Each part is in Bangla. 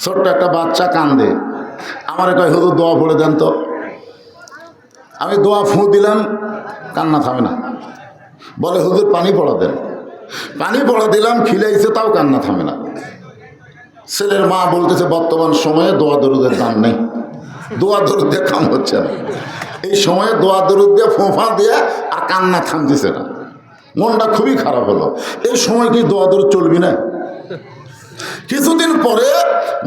ছোট্ট একটা বাচ্চা কান্দে। আমার কয়, হুজুর, দোয়া পড়ে দেন তো। আমি দোয়া ফুঁ দিলাম, কান্না থামে না। বলে, হুজুর, পানি পড়া দেন। পানি পড়া দিলাম, খিলাইছে, তাও কান্না থামে না। ছেলের মা বলতেছে, বর্তমান সময়ে দোয়া দরুদের দাম নেই। দোয়া দরুদ দিয়ে কাম হচ্ছে না। এই সময়ে দোয়া দরুদ দিয়ে ফোঁফা দিয়ে আর কান্না থামতেছে না। মনটা খুবই খারাপ হলো। এই সময় কি দোয়া দরুদ চলবি না? কিছুদিন পরে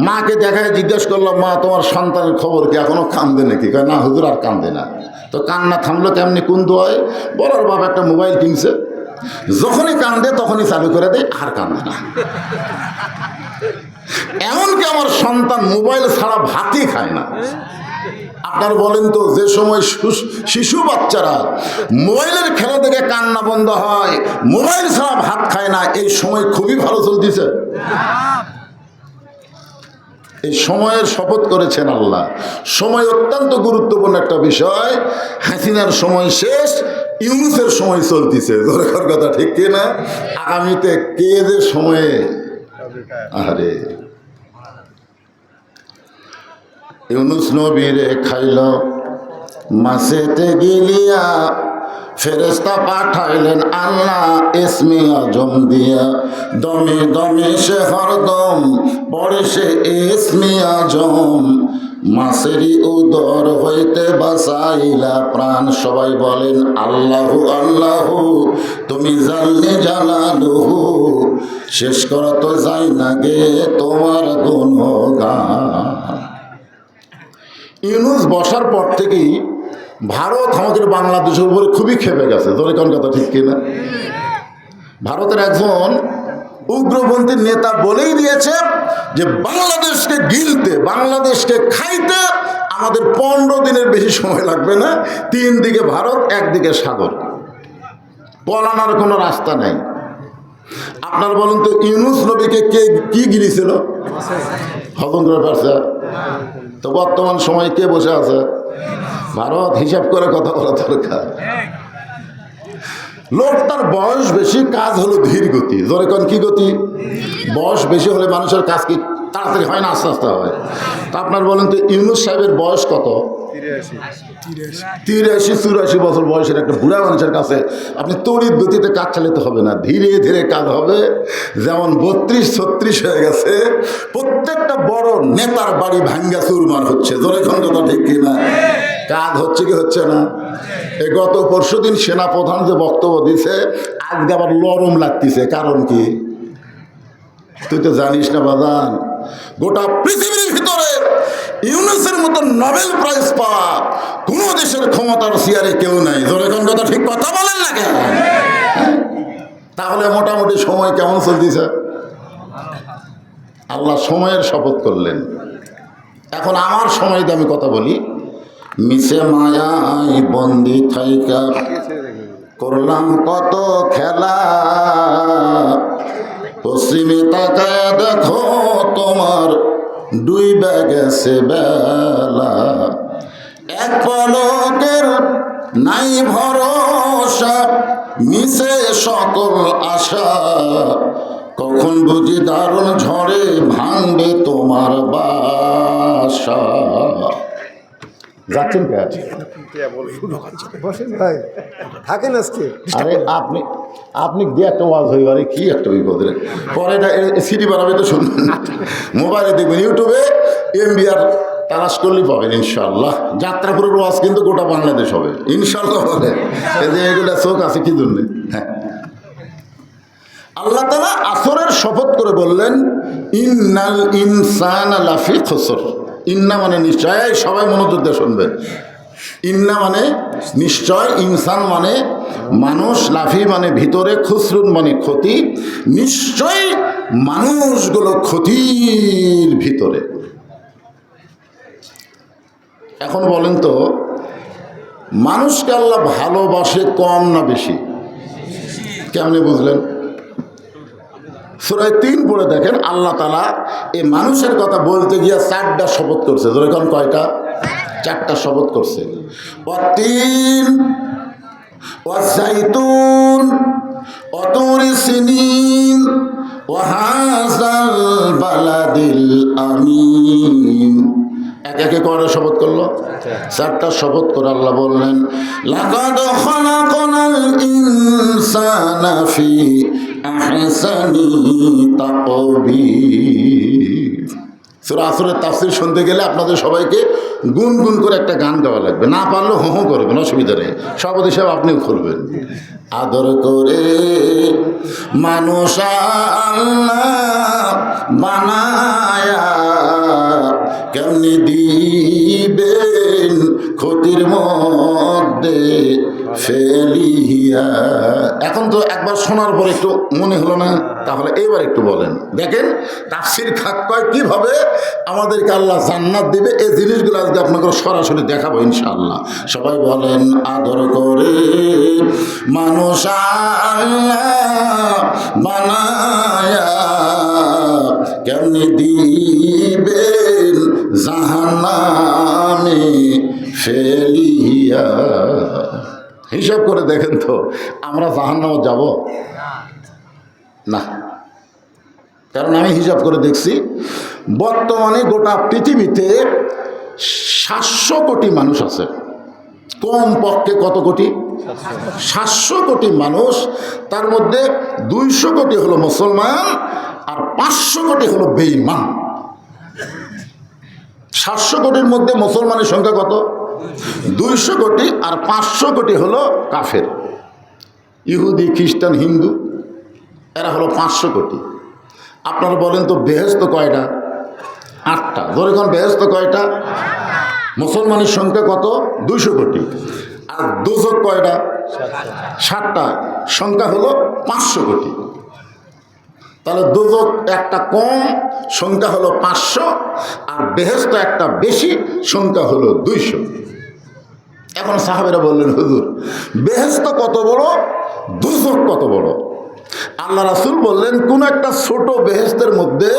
মাকে দেখায় জিজ্ঞেস করলাম মা, তোমার সন্তানের খবর কি? এখনও কান্দে নাকি? কয়, না হুজুর, আর কান্দে না। তো কান্না থামলো তেমনি কোন দোয়ায়? বলার বাবা একটা মোবাইল কিনছে। যখনই কান্দে, তখনই চালু করে দেয়, আর কান্দে না। এমনকি আমার সন্তান মোবাইল ছাড়া ভাতই খায় না। আপনার বলেন তো, যে সময় শিশু বাচ্চারা মোবাইলের খেলা থেকে কান্না বন্ধ হয়, মোবাইল ছাড়া ভাত খায় না, এই সময় খুবই ভালো চলতেছে। এই সময়ের শপথ করেছেন আল্লাহ। সময় অত্যন্ত গুরুত্বপূর্ণ একটা বিষয়। হাসিনার সময় শেষ, ইউনুসের সময় চলতেছে। দরকার কথা ঠিক কি না আগামীতে কে যে সময়ে? আরে ইউনুস নবীরে খাইল। মাসেতে গিলিয়া ফেরেস্তা পাঠাইলেন আল্লাহ ইসমি আজম দিয়া। দমে দমে সে হরদম পড়ে সে ইসমি আজম। মাসেরই উদর হইতে বাসাইলা প্রাণ। সবাই বলেন, আল্লাহু আল্লাহু, তুমি জানলে জানালুহু শেষ করা তো যাই না গে তোমার গুণগান। ইউনুস বসার পর থেকেই ভারত আমাদের বাংলাদেশের উপরে খুবই খেপে গেছে। তোর কোন কথা ঠিক কিনা? ভারতের একজন উগ্রপন্থী নেতা বলেই দিয়েছে যে, বাংলাদেশকে গিলতে, বাংলাদেশকে খাইতে আমাদের পনেরো দিনের বেশি সময় লাগবে না। তিন দিকে ভারত একদিকে সাগর। পলানোর কোনো রাস্তা নেই। আপনার বলুন তো, ইউনুস নবীকে কে, কি গিলিছিল? হজম করে পারছে? তো বর্তমান সময় কে বসে আছে? ভারত হিসাব করে কথা বলা দরকার। লোক তার বয়স বেশি, কাজ হলো ধীর গতি। জোরে কোন কি গতি? বয়স বেশি হলে মানুষের কাজ কি তাড়াতাড়ি হয় না, আস্তে আস্তে হয়? তা আপনার বলেন তো, ইউনুস সাহেবের বয়স কত? তিরাশি। চুরাশি বছর বয়সের একটা বুড়া মানুষের কাছে আপনি তড়িৎ গতিতে কাজ চালাতে হবে না। ধীরে ধীরে কাজ হবে। যেমন বত্রিশ, ছত্রিশ হয়ে গেছে, প্রত্যেকটা বড় নেতার বাড়ি ভাঙ্গা চুরমার হচ্ছে। জোরে ঠিক কিনা? কাজ হচ্ছে কি হচ্ছে না? এই গত পরশু দিন সেনাপ্রধান যে বক্তব্য দিছে, আজকে আবার লরম লাগতেছে। কারণ কি? তুই তো জানিস না বাদান গোটা পৃথিবীর ভিতরে ইউনেসের মতো নোবেল প্রাইজ পাওয়া কোনো দেশের ক্ষমতার চেয়ারে কেউ নাই। জোরে কোন কথা ঠিক কথা বলেন না কেন? তাহলে মোটামুটি সময় কেমন চলতেছে? আল্লাহ সময়ের শপথ করলেন। এখন আমার সময় আমি কথা বলি। মিশে মায়াই বন্দি থাইকা করলাম কত খেলা। পশ্চিমে তাকায় দেখো তোমার দুই গেছে বেলা। এক পলকের নাই ভরসা, মিশে সকল আশা। কখন বুঝি দারুণ ঝড়ে ভাঙবে তোমার বাসা। যাচ্ছেন কে? ভাই থাকেন আজকে। আরে আপনি আপনি দিয়ে একটা ওয়াজ হইব আরে কি একটা বিপদের পরে এটা সিডি বানাবে তো শুনবেন মোবাইলে দেখবেন ইউটিউবে এমবিআর তালাশ করলেই পাবেন ইনশাল্লাহ যাত্রাপুরের ওয়াজ কিন্তু গোটা বাংলাদেশ হবে ইনশাল্লাহ এই যে এগুলা চোখ আছে কি জন্যে? হ্যাঁ। আল্লাহ তালা আসরের শপথ করে বললেন ইন্নাল ইনসান লাফি খসর। ইন্না মানে নিশ্চয় সবাই মনোযোগ দিয়ে শুনবেন। ইন্না মানে নিশ্চয়, ইনসান মানে মানুষ, লাফি মানে ভিতরে, খুসরুন মানে ক্ষতি। নিশ্চয় মানুষগুলো ক্ষতির ভিতরে। এখন বলেন তো, মানুষকে আল্লাহ ভালোবাসে কম না বেশি? কেমনে বুঝলেন? সুরায় তিন পড়ে দেখেন, আল্লাহ তালা এই মানুষের কথা বলতে গিয়ে চারটা শপথ করছে। যেরকম কয়টা? চারটা শপথ করছে। অতিন অজাইতুন, অতরি সিনিন, ওয়াহাজাল বালাদিল আমিন। এক একে করে শপথ করল? চারটা শপথ করে আল্লাহ বললেন, লাকাদ খালাকনাল ইনসানা ফি সুরা আসরের তাফসির শুনতে গেলে আপনাদের সবাইকে গুনগুন করে একটা গান গাওয়া লাগবে। না পারলেও হো হো করবেন অসুবিধা নেই। সভাপতি সাহেব আপনিও করবেন। আদর করে মানুষ আল্লাহ বানায়া কেমনি দিবেন ক্ষতির মধ্যে ফেলিয়া। এখন তো একবার শোনার পর একটু মনে হলো না, তাহলে এবার একটু বলেন। দেখেন, তাফসির কয় কীভাবে আমাদেরকে আল্লাহ জান্নাত দিবে, এই জিনিসগুলো আজকে আপনাকে সরাসরি দেখাবো ইনশাআল্লাহ। সবাই বলেন, আদর করে মানুষ বানায়া কেমনি দিবেন জাহান্নামে? ফেলিয়া। হিসাব করে দেখেন তো, আমরা জাহান্নামে যাব? না। কারণ আমি হিসাব করে দেখছি, বর্তমানে গোটা পৃথিবীতে সাতশো কোটি মানুষ আছে। কম পক্ষে কত কোটি? সাতশো কোটি মানুষ, তার মধ্যে দুইশো কোটি হলো মুসলমান আর পাঁচশো কোটি হলো বেইমান সাতশো কোটির মধ্যে মুসলমানের সংখ্যা কত? দুইশো কোটি আর পাঁচশো কোটি হলো কাফের। ইহুদি, খ্রিস্টান, হিন্দু, এরা হলো পাঁচশো কোটি। আপনারা বলেন তো বেহেস্ত কয়টা? আটটা। ধরে কোন বেহেস্ত কয়টা? মুসলমানের সংখ্যা কত? দুইশো কোটি। আর দুজক কয়টা? ষাটটা সংখ্যা হলো পাঁচশো কোটি। তাহলে দুজক একটা কম, সংখ্যা হলো পাঁচশো, আর বেহেস্ত একটা বেশি, সংখ্যা হলো দুইশো। এখন সাহাবেরা বললেন, হুজুর বেহেস্ত কত বড়? দুজক কত বড়? আল্লাহ রাসুল বললেন, কোন একটা ছোট বেহেস্তের মধ্যে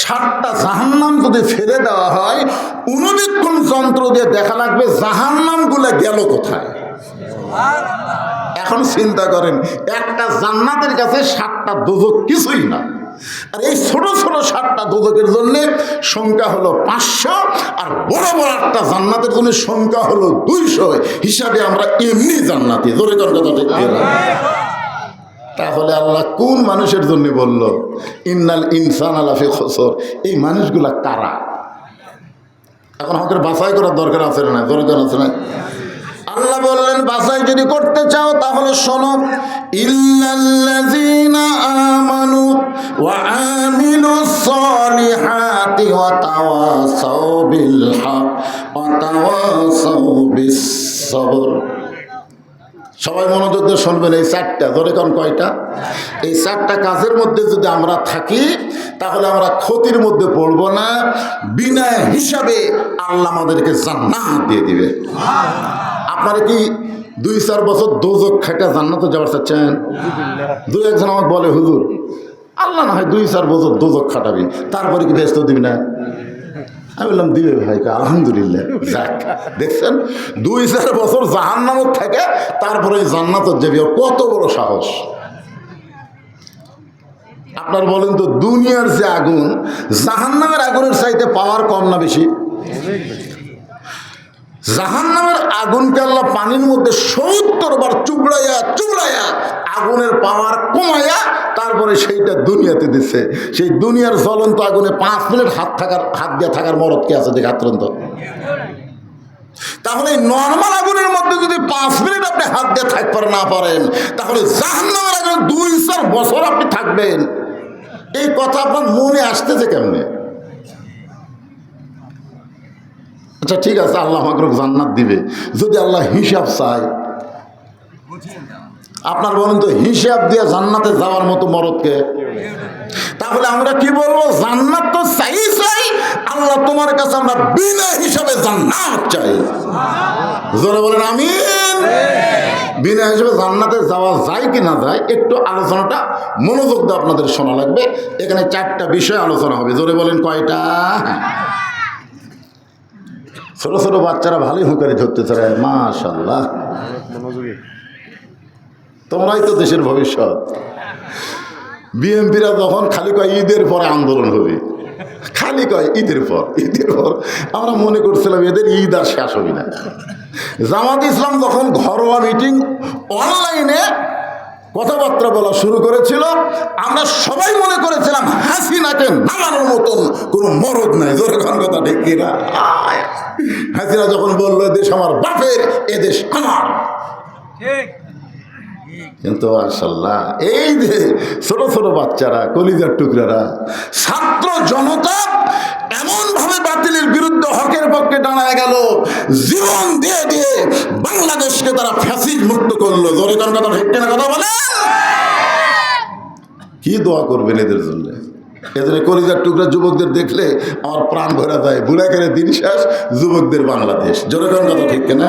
ষাটটা জাহান্নাম যদি ফেলে দেওয়া হয় উনবীক্ষণ যন্ত্র দিয়ে দেখা লাগবে জাহান্নামগুলো গেল কোথায়? এখন চিন্তা করেন, একটা জান্নাতের কাছে সাতটা দুদক কিছুই না। আর এই ছোট ছোট সাতটা দুদকের জন্য সংখ্যা হলো পাঁচশো, আর বড় বড় একটা জান্নাতের জন্য সংখ্যা হলো দুইশো। হিসাবে আমরা এমনি জান্নাতি। জোরে কর কথা ঠিক তাহলে আল্লাহ কোন মানুষের জন্য বলল, ইন্নাল ইনসান আলাফি খসর এই মানুষগুলা কারা? এখন আমাদের বাছাই করার দরকার আছে না দরকার আছে না আল্লাহ বললেন, বাছাই যদি করতে চাও তাহলে শোনো আমানু সবাই মনোযোগ দিয়ে শুনবেন এই চারটা, ধরে কোন কয়টা? এই চারটা কাজের মধ্যে যদি আমরা থাকি, তাহলে আমরা ক্ষতির মধ্যে পড়ব না, বিনা হিসাবে আল্লাহ আমাদেরকে জান্নাত দিয়ে দিবে। আপনারা কি দুই চার বছর দোজক খাইটা জান্নাতে যাওয়ার চাচ্ছেন? দু একজন আমাকে বলে, হুজুর, আল্লাহ না হয় দুই চার বছর দোজক খাটাবি, তারপরে কি ব্যস্ত দিবি না? আমি বললাম, দিবে ভাইকে আলহামদুলিল্লাহ দেখছেন? দুই চার বছর জাহান্নামত থাকে তারপরে ওই জান্নাতত যাবি কত বড় সাহস। আপনার বলেন তো, দুনিয়ার যে আগুন, জাহান্নামের আগুনের চাইতে পাওয়ার কম না বেশি? জাহান্নামের আগুনকে আল্লাহ পানির মধ্যে সত্তর বার চুবড়াইয়া চুবড়াইয়া আগুনের পাওয়ার কমাইয়া তারপরে সেইটা দুনিয়াতে দিচ্ছে সেই দুনিয়ার জ্বলন্ত আগুনে পাঁচ মিনিট হাত থাকার, হাত দিয়ে থাকার মরদ কে আছে দেখ হাতরন্ত তাহলে নর্মাল আগুনের মধ্যে যদি পাঁচ মিনিট আপনি হাত দিয়ে থাকতে না পারেন, তাহলে জাহান্নামের আগুনে দুই চার বছর আপনি থাকবেন। এই কথা আপনার মনে আসতেছে কেমনে? আচ্ছা ঠিক আছে, আল্লাহ আমাকে জান্নাত দিবে। যদি আল্লাহ হিসাব চায়, আপনার বলেন তো, হিসাব দিয়ে জান্নাতে যাওয়ার মতো মরদকে? তাহলে আমরা কি বলব, জান্নাত তো চাই চাই, আল্লাহ তোমার কাছে আমরা বিনা হিসাবে জান্নাত চাই। জোরে বলেন, আমিন। বিনা হিসাবে জান্নাতে যাওয়া যায় কি না যায়, একটু আলোচনাটা মনোযোগ দিয়ে আপনাদের শোনা লাগবে। এখানে চারটা বিষয় আলোচনা হবে। জোরে বলেন, কয়টা? ছোট ছোট বাচ্চারা ভালোই হুঁকারি ধরতে চায় মাশাল্লাহ তোমরাই তো দেশের ভবিষ্যৎ। বিএমপিরা তখন খালি কয় ঈদের পরে আন্দোলন হবে খালি কয় ঈদের পর ঈদের পর আমরা মনে করছিলাম এদের ঈদ আর শেষ হবে না। জামাত ইসলাম যখন ঘরোয়া মিটিং অনলাইনে কথাবার্তা বলা শুরু করেছিল। আমরা সবাই মনে করেছিলাম হাসিনাকে নামানোর মতন কোনো মরদ নাই। জোরে কথা ঠিক কিনা? আয়। হাসিনা যখন বলল দেশ আমার বাপের এ দেশ আমার। কিন্তু মার্শাল্লাহ এই যে ছোট ছোট বাচ্চারা কলিজার টুকরারা ছাত্র জনতা এমন ভাবে বাতিলের বিরুদ্ধে হকের পক্ষে দাঁড়ায় গেল। জীবন দিয়ে দিয়ে বাংলাদেশকে তারা ফ্যাসিজ মুক্ত করল। জোরে কারণ কথা ঠিক না কথা বলে কি দোয়া করবেন এদের জন্য? এদের কলিজার টুকরা যুবকদের দেখলে আমার প্রাণ ভরা যায়। বুড়া করে দিন শেষ, যুবকদের বাংলাদেশ। জোরে কারণ কথা ঠিক কিনা?